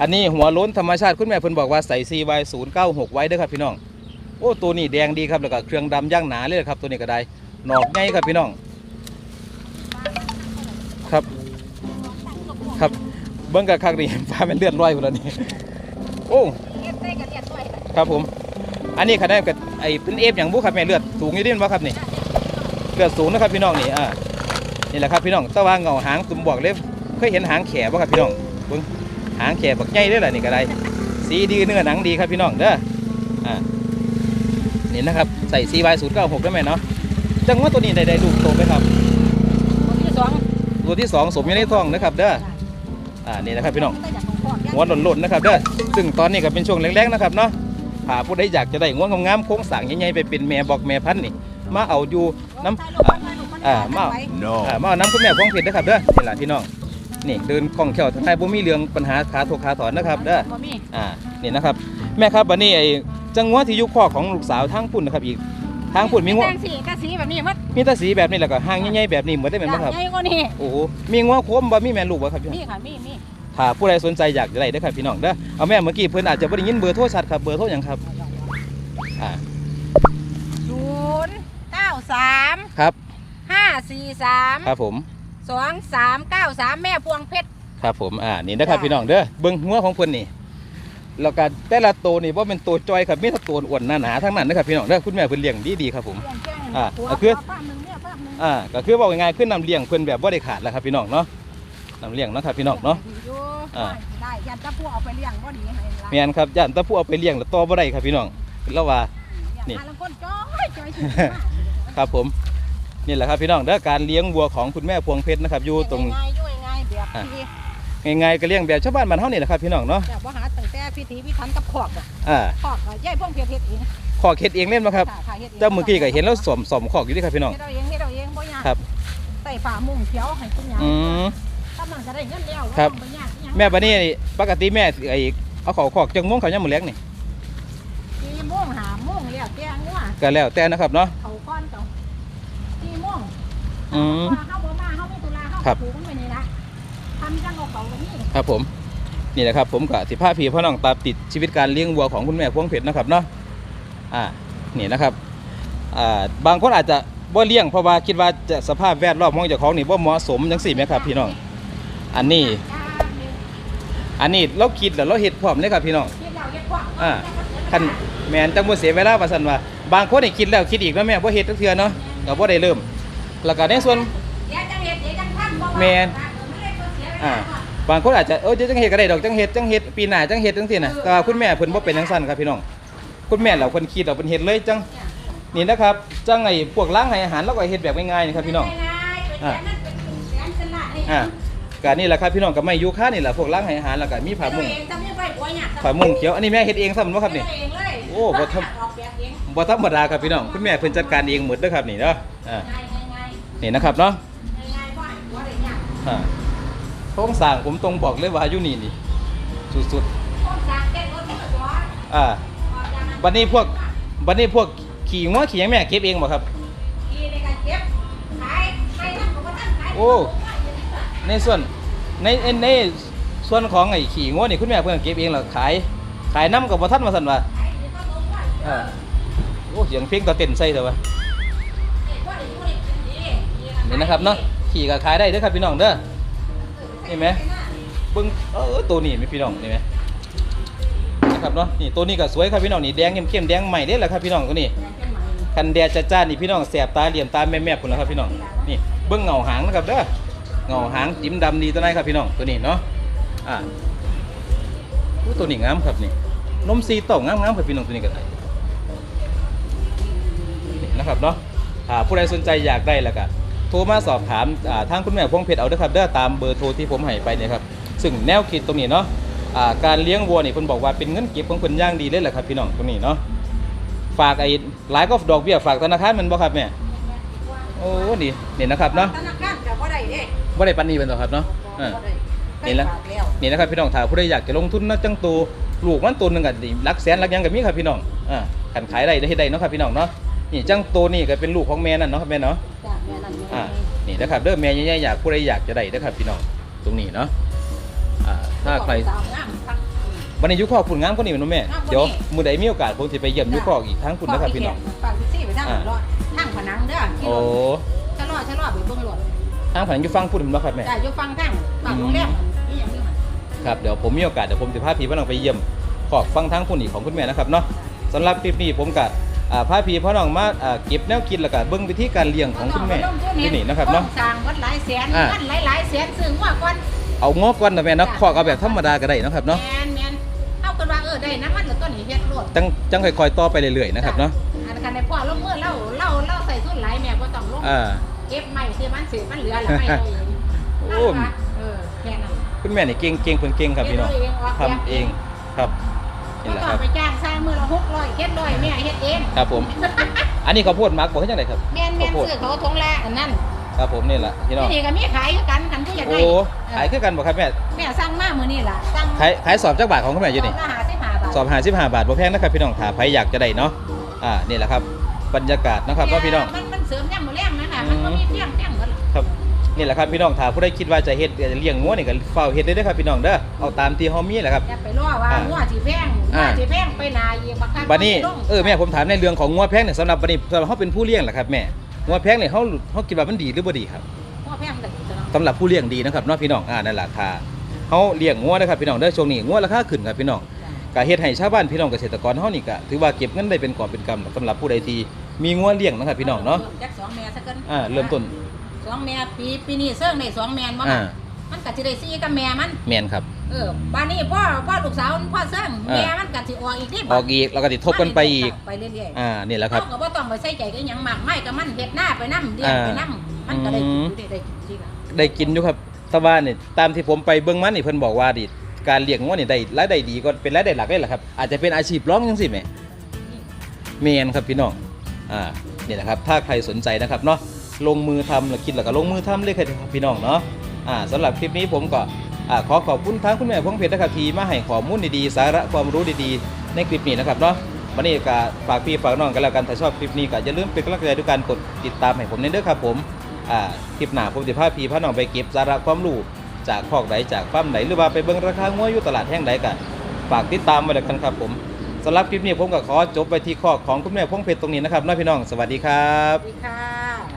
Speaker 1: อันนี้หัวโล้นธรรมชาติคุณแม่เพิ่นบอกว่าใส่ CY 0 9 6 ไว้เด้อครับพี่น้องโอ้ตัวนี้แดงดีครับแล้วก็เครื่องดำย่างหนาเลยครับตัวนี้ก็ได้หนอกใหญ่ครับพี่น้อง บิ้งกับคักนี่ฟ้าเป็นเลือดร้อยหมดแล้วนี่โอ้
Speaker 2: เก็บได้กับเก็บด้วย
Speaker 1: ครับผม อันนี้คะแนนกับไอ้เป็นเอฟอย่างบุครับแม่เลือดสูงอยู่ดินวะครับนี่เลือดสูงนะครับพี่น้องนี่อ่านี่แหละครับพี่น้องแตะวางเงาหางตุ่มบอกเลยเคยเห็นหางแขบ่ครับพี่น้องเบิ้งหางแขบักใหญ่เด้อล่ะนี่ก็ได้สีดีเนื้อหนังดีครับพี่น้องเด้ออ่านี่นะครับใส่ CY 0 9 6ได้ไหมเนาะจังว่าตัวนี้ได้ได้ลูกโตไหมครับ
Speaker 2: คนที่สอง
Speaker 1: ตัวที่สองสมอยู่ในท้องนะครับเด้อ อ่านี่นะครับพี่น้อง
Speaker 2: ได้จากของพ่อ
Speaker 1: หัวหล่นๆนะครับเด้อซึ่งตอนนี้ก็เป็นช่วงแรกๆนะครับเนาะถ้าผู้ใดอยากจะได้งวงามๆโค้งสั่งใหญ่ๆไปเป็นแม่บอกแม่พันธุ์นี่มาเอาอยู่น้ำอ่ามาเอาอ่ามาเอาน้ำคุณแม่พวงเพชรนะครับเด้อนี่แหละพี่น้องนี่เดินคล่องแคล่วทั้งไทยบ่มีเรื่องปัญหาขาถกขาถอนนะครับเด้อ
Speaker 2: บ่มี
Speaker 1: อ่านี่นะครับ แม่ครับวันนี้ไอ้จังหวะที่อยุคข้อของลูกสาวทางปุ่นนะครับอีก ทางปุ่นมีงว
Speaker 2: แต่งสีกะสีแบบนี้มัด
Speaker 1: มีแตาสีแบบนี้แล้วก็หางใหญ่ๆแบบนี้เหมือนได้เป็นไหมครับ
Speaker 2: ใหญ่กว่านี้
Speaker 1: โอ้โหมีงวโค้มบ่มีแม่ลูกบ่ครับพี่น้อง
Speaker 2: มีค่ะมีมี
Speaker 1: ถ้าผู้ใดสนใจอยากจะได้เด้อครับพี่น้องเด้อเอาแม่เมื่อกี้เพิ่นอาจจะบ่ได้ยินเบอร์โทรชัดครับเบอร์โทรหยังครับอ่า
Speaker 2: ศูนย์เก้าสาม
Speaker 1: ครับ
Speaker 2: ห้าสี่สาม
Speaker 1: ครับผม
Speaker 2: สองสามเก้าสามแม่พวงเพชร
Speaker 1: ครับผมอ่านี่นะครับ
Speaker 2: จ้ะ
Speaker 1: พี่น้องเด้อเบิ่งหัวของเพิ่นนี่ แล้วก็แต่ละตัวนี่บ่เป็นตัวจอยครับมีแต่ตัวอ้วนหนาๆทั้งนั้นนะครับพี่น้องเด้อคุณแม่เพิ่นเลี้ยงดีๆครับผม
Speaker 2: เลี้ยงแจ้ง
Speaker 1: อ่า
Speaker 2: หัว
Speaker 1: เอาคือ
Speaker 2: ป้าหนึ่งเนี่ยป้าหนึ่ง
Speaker 1: อ่าก็คือบอกง่ายๆขึ้นนำเลี้ยงเพิ่นแบบบ่ได้ขาดแล้วครับพี่น้องเนาะนำเลี้ยงเนาะครับพี่น้องเนาะ
Speaker 2: อยู่
Speaker 1: อ่า
Speaker 2: ได้ยันตะพวกเอาไปเลี้ยงบ่ดีให้หลาน
Speaker 1: แม่นครับย่านแตะผู้เอาไปเลี้ยงแล้วต่อบ่ได้ครับพี่น้องแล้วว่า นี่
Speaker 2: นี่คนจ้อยจ้อยสิมาก
Speaker 1: ครับผมนี่แหละครับพี่น้องเด้อการเลี้ยงวัวของคุณแม่พวงเพชรนะครับอยู่ตรง
Speaker 2: ง่ายๆอยู่ง่ายๆแบบ
Speaker 1: อะ
Speaker 2: ที่
Speaker 1: ง่ายๆก็เลี้ยงแบบชาวบ้านบ้านเฮานี่แหละครับพี่น้องเนาะ
Speaker 2: แบบว่าหาตั้งแต่พิธีพิธันกับขอกอะ
Speaker 1: อ่า
Speaker 2: ขอกอะย่ายพวงเพียรเฮ็ดเอง
Speaker 1: ขอเฮ็ดเองเล่นบ่ครับ
Speaker 2: ค่ะค่ะฮ็ดง
Speaker 1: เจ้าเมื่อกี้ก็เห็นแล้วสวมสอมขอกอยู่เดิครับพี่น้อง
Speaker 2: เฮ็ดเอาเองเฮ็ดเอาเองบ่ยาก
Speaker 1: ครับ
Speaker 2: ใส่ฝามุ้งเขียวให้คุณยาย
Speaker 1: อืม
Speaker 2: กำลังจะได้เงินแล้ว
Speaker 1: ครับ
Speaker 2: บ่ยากอิหยัง
Speaker 1: แม่บัดนี้ปกติแม่ไอ้เอาเขอขอกจังม่วงเขายังมื้อแลงนี่
Speaker 2: สี่โมงหาโมงแล้วแต่งัว
Speaker 1: ก็แล้วแต่นะครับเนาะ
Speaker 2: เขาก้อนเก่าสี่โมง
Speaker 1: อืม
Speaker 2: เฮาบ่มาเฮามีตุลาเฮา
Speaker 1: ครับ ครับผมนี่แหละครับผมกับสิพาพี่พ่อน้องตามติดชีวิตการเลี้ยงวัวของคุณแม่พวงเพชรนะครับเนาะอ่านี่นะครับอ่าบางคนอาจจะบ่เลี้ยงเพราะว่าคิดว่าจะสภาพแวดล้อมของเจ้าของนี่บ่เหมาะสมจังสี่ไหมครับ พี่น้อง อันนี้
Speaker 2: จ้าหนึ่ง
Speaker 1: อันนี้เราคิดแล้วเราเฮ็ดพร้อมเลยครับพี่น้อง
Speaker 2: คิดแล้วเฮ็ดกว้าง
Speaker 1: อ่าคันแม่นจังบ่เสียเวลาว่าซั่นว่าบางคนนี่คิดแล้วคิดอีกแล้วแม่บ่เฮ็ดจักเทื่อเนาะก็บ่ได้เริ่ม แล้วก็ในส่วน
Speaker 2: เดี๋ยวจังเฮ็ดเดี๋ยวจังทำบ่ว่า
Speaker 1: แม่น
Speaker 2: เอ่า
Speaker 1: บางคนอาจจะเออเดี๋ยวจังเฮ็ดก็ได้ดอกจังเฮ็ดจังเฮ็ดปีหน้าจังเฮ็ดจังซี่น่ะแต่ว่าคุณแม่เพิ่นบ่เป็นจังซั่นครับพี่น้อง คุณแม่เราเพิ่นคิดเราเพิ่นเฮ็ดเลยจังนี่นะครับจังไอ้พวกล้างให้อาหารแล้วก็เฮ็ดแบบง่ายๆนี่ครับพี่น้องอ่าอ่าก็นี่แหละครับพี่น้องก็ไม่ยูค่านี่แหละพวกล้างให้อาหารแล้วก็มีผ้ามุ้งผ้ามุ้งเขียวอันนี้แม่เฮ็ดเองซ้ำบ่ครับนี่โอ้บ่ทำบ่ธรรมดาครับพี่น้องคุณแม่เพิ่นจัดการเองหมดเด้อครับนี่เนาะอ่านี่นะครับเนาะอ่า โครงสร้างผมต้องบอกเลยว่าอยู่นี่นี่สุดๆอ่าบัดนี้พวกบัดนี้พวกขี่งัวขี่หยังแม่เก็บเองบ่ครับโอ้ในส่วนในในในส่วนของไอ้ขี่งัวนี่คุณแม่เพิ่นเก็บเองแล้วขาย ขายน้ำกับบ่ทันว่าซั่นว่าอ่าโอ้เสียงเพลงต่อเต้นใส่เด้อวะนี่นะครับเนาะขี่ก็ขายได้เด้อครับพี่น้องเด้อ นี่ไหมเบิ้งเออตัวนี้ไหมพี่น้องนี่ไหมนะครับเนาะนี่ตัวนี้ก็สวยครับพี่น้องนี่แดงเข้มๆแดงใหม่เด้แหละครับพี่น้องตัวนี้คันแดดจ้าๆนี่พี่น้องแสบตาเหลี่ยมตาแม่ๆพุ่นแล้วครับพี่น้องนี่เบิ้งเงาหางนะครับเด้อเงาหางจิ้มดำดีตัวไหนครับพี่น้องตัวนี้เนาะอ่าตัวนี้งามครับนี่นมซีเต่างามๆครับพี่น้องตัวนี้ก็ได้นะครับเนาะผู้ใดสนใจอยากได้แล้วก็ โทรมาสอบถามอ่าทางคุณแม่พวงเพชรเอาเด้อครับเด้อตามเบอร์โทรที่ผมให้ไปเนี่ยครับซึ่งแนวคิดตรงนี้เนาะอ่าการเลี้ยงวัวนี่เพิ่นบอกว่าเป็นเงินเก็บของเพิ่นอย่างดีเลยแหละครับพี่น้องตรงนี้เนาะฝากไอ้หลายก็ดอกเบี้ยฝากธนาคารแมันบ่ครับแม่โอ้นี่นี่นะครับเนาะ
Speaker 2: ธนาคารก็บ่ได้เด้
Speaker 1: บ่ได้ปานนี้เป็นหรอกครับเนาะอ่า
Speaker 2: บ่ได้
Speaker 1: นี่ละ
Speaker 2: ไปฝากแล้ว
Speaker 1: นี่นะครับพี่น้องถ้าผู้ใดอยากจะลงทุนนะจังตูลูกมันตัวหนึงก็สิหลักแสนหลักหยังก็มีครับพี่น้องอ่าคันขายได้ได้เฮ็ดได้เนาะครับพี่น้องเนาะ นี่จังโตนี่ก็เป็นลูกของแม่นั่นเนาะครับแม่เนาะ
Speaker 2: จ้ะแม่นั่นแม่
Speaker 1: อ่านี่นะครับเด้อแม่ใหญ่ๆอยากผู้ใดอยากจะได้นะครับพี่น้องตรงนี้เนาะอ่าถ้าใคร
Speaker 2: สาวงามพัก
Speaker 1: วันนี้ยุคอคุณงามกว่านี้แม่นบ่แม่
Speaker 2: งามกว่านี้
Speaker 1: เดี๋ยวมื้อใดมีโอกาสผมสิไปเยี่ยมยุคออีกทั้งคุณนะครับพี่น้อง
Speaker 2: ฝากพี่ซี่ไปทาง
Speaker 1: อ่า
Speaker 2: รอดทางผนังเด้อที่
Speaker 1: โอ้
Speaker 2: รถชะลอชะลอไปเบิ่งรถ
Speaker 1: ทางผันอยู่ฟังพูดถึงบ่ครับแม่
Speaker 2: จ้ะอยู่ฟังทางฝั่งโรงแรมนี่อย่างนี้มัน
Speaker 1: ครับเดี๋ยวผมมีโอกาสเดี๋ยวผมสิพาพี่พ่อน้องไปเยี่ยมขอบฟังทั้งคุณอีกของคุณแม่นะครับเนาะสำหรับคลิปนี้ผมกับอ่า พาพี่พ่อน้องมาอ่าเก็บแนวคิดแล้วก็เบิ่งวิธีการเลี้ยงของคุณแม่ที่นี่นะครับเนาะ
Speaker 2: โงสร้างวัดหลายแสน
Speaker 1: อ่า
Speaker 2: เงินหลายๆแสนซื้อหัวก่อน
Speaker 1: เอางอกก่อนนะแม่เนาะขอกเอาแบบธรรมดาก็ได้เนาะครับเนาะ
Speaker 2: แม่นแม่นเอากันว่าเออได้น้ำมันแล้วก็นี่เฮ็ดรถ
Speaker 1: จังจังค่อยๆต่อไปเรื่อยๆนะครับเนาะ
Speaker 2: อันคันในพ่อลงมือเล่าเล่าเล่าใส่ทุนหลายแม่บ่ต้องลง
Speaker 1: อ่า
Speaker 2: เก็บไม่คือมันสิมันเหลือแล้วไม่เอาเอง
Speaker 1: โอ้
Speaker 2: เออแค่นั้น
Speaker 1: คุณแม่นี่เก่งเก่งเพิ่นเก่งครับพี่น้อง
Speaker 2: เฮ็ดเองออกแบบ
Speaker 1: ทำเองครับ นี่
Speaker 2: ก็
Speaker 1: แหละ
Speaker 2: ต้อ
Speaker 1: ครั
Speaker 2: ง
Speaker 1: บ
Speaker 2: ไปจ้างสร้างมือละ600เฮ็ดร้อยแม่เฮ็ดเอง
Speaker 1: ครับผม อันนี้ข้าวโพดมักบอกให้จังไดครับ
Speaker 2: แม่นแม่น
Speaker 1: ข้าวโพด
Speaker 2: ซื้อเขาทงละอันนั้น
Speaker 1: ครับผมนี่แหละพี่น้อง
Speaker 2: ที่นี่ก็มีขายคือกันคันผู้อยาก
Speaker 1: โอ้
Speaker 2: ได้
Speaker 1: ขายคือกันบ่ครับแม่
Speaker 2: แม่สั่งมามื้อนี้ล่ะสั่ง
Speaker 1: ขายขายสอบจักบาทของคุณแม่อยู่นี่
Speaker 2: ละ55บาท
Speaker 1: สอบ55บาทบ่แพงนะครับพี่น้องถ้าใครอยากจะได้เนาะ อ่า นี่แหละครับ บรรยากาศนะครับว่าพี่น้อง
Speaker 2: มันมันเสริมย่ำมื้อแรงนั่นน่ะมันบ่มีเพียงเพียงเบิดล่ะ
Speaker 1: ครับ นี่แหละครับพี่น้องถ้าผู้ใดคิดว่าจะเฮ็ดเลี้ยงงัวนี่ก็เฝ้าเฮ็ดได้เด้อครับพี่น้องเด้อเอาตามที่เฮามีแหละครับ
Speaker 2: อย่าไปรอว่า
Speaker 1: อ่า
Speaker 2: หัวสิแพงหั
Speaker 1: อ่า
Speaker 2: วสิแพงไปหนาอีกบักคัก
Speaker 1: บัดนี้
Speaker 2: ลง
Speaker 1: เออแม่ผมถามในเรื่องของงัวแพงเนี่ยสำหรับบัดนี้สำหรับเฮาเป็นผู้เลี้ยงล่ะครับแม่งัวแพงเนี่ยเฮาเฮาคิดว่ามันดีหรือบ่ดีครับ
Speaker 2: หัวแพงก็ดีตัวเนาะ
Speaker 1: สำหรับผู้เลี้ยงดีนะครับเนาะพี่น้องอ่านั่นแหละค่ะเขาเลี้ยงงัวนะครับพี่น้องเด้อช่วงนี้งัวราคาขึ้นครับพี่น้องก็เฮ็ดให้ชาวบ้านพี่น้องเกษตรกรเฮานี่ก็ถือว่าเก็บเงินได้เป็นกอบเป็นกำสำหรับผู้ใดที่มีงัวเลี้ยงนะครับพี่น้องเนาะ
Speaker 2: ริ่มจักสองแม่ซะเกิน
Speaker 1: อ่าเริ่มต้น
Speaker 2: สองแม่ปีปีนี้เซิ่งได้สองแม่นบ่
Speaker 1: อ่า
Speaker 2: มันก็สิได้สี่กับแม่มัน
Speaker 1: แม่นครับ
Speaker 2: เออบ้านนี้พ่อพ่อลูกสาวพ่อเซิ่ง
Speaker 1: อ่า
Speaker 2: แม่มันก็สิออกอีกที่
Speaker 1: ออกอีกแล้วก็ติทบกันไปอีก
Speaker 2: ไปเรื่อยๆ
Speaker 1: อ่านี่แหละครับ
Speaker 2: เฮาก็บ่ต้องไปใส่ใจกับหยังมากไม่ก็มันเฮ็ดหน้าไปนํเลี้ยงไปนํมันก็ได้กินอยู่ได้ได้กินจริงอะ
Speaker 1: ได้กินอยู่ครับแต่ว่านี่ตามที่ผมไปเบิ่งมันนี่เพิ่นบอกว่าดิการเลี้ยงงัวนี่ได้รายได้ดีก็เป็นรายได้หลักเลยแหละครับ อาจจะเป็นอาชีพรองจังซี่แหม เมียนครับพี่น้อง อ่า นี่นะครับ ถ้าใครสนใจนะครับเนาะ ลงมือทำแล้วคิดแล้วก็ลงมือทำเลยครับพี่น้องเนาะอ่าสำหรับคลิปนี้ผมก็อ่าขอขอบคุณทางคุณแม่พงเพชรนะครับที่มาให้ข้อมูลดีๆสาระความรู้ดีๆ ในคลิปนี้นะครับเนาะวันนี้ก็ฝากพี่ฝากน้องกันแล้วกันถ้าชอบคลิปนี้ก็อย่าลืมเป็นกำลังใจด้วยการกดติดตามให้ผมเน้นเด้อครับผมอ่าคลิปหน้าผมสิพาพี่พาน้องไปเก็บสาระความรู้จากคอกใดจากฟาร์มไหนหรือว่าไปเบิ่งราคางัวอยู่ตลาดแห่งใดกันฝากติดตามไว้แล้วกันครับผมสำหรับคลิปนี้ผมก็ขอจบไปที่คอของคุณแม่พงเพชรตรงนี้นะครับน้องพี่น้องสวัสดีครับ
Speaker 2: สวัสดีค่ะ